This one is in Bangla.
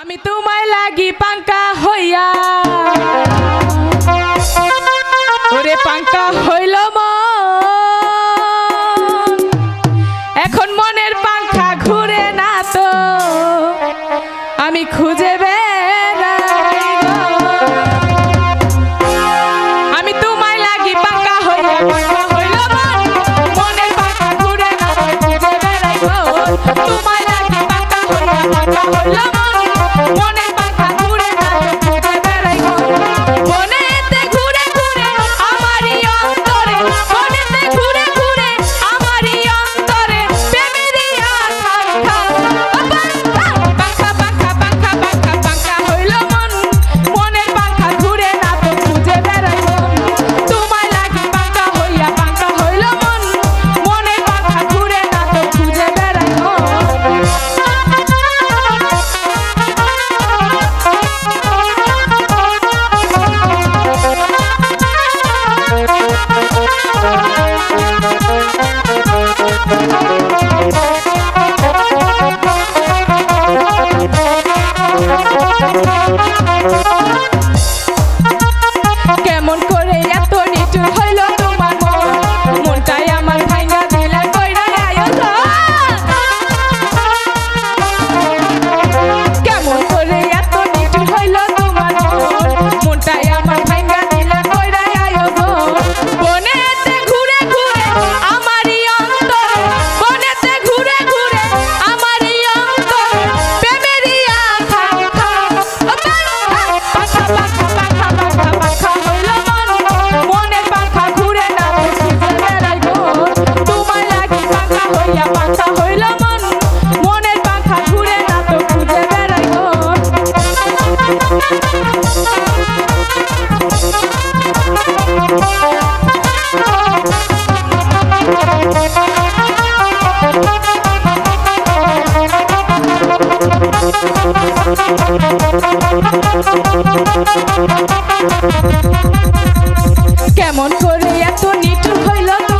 আমি তোমায় লাগি পাঙ্কা হইয়া। ওরে পাঙ্কা। হইল মা কেমন করে এত নিঠুর হইল তো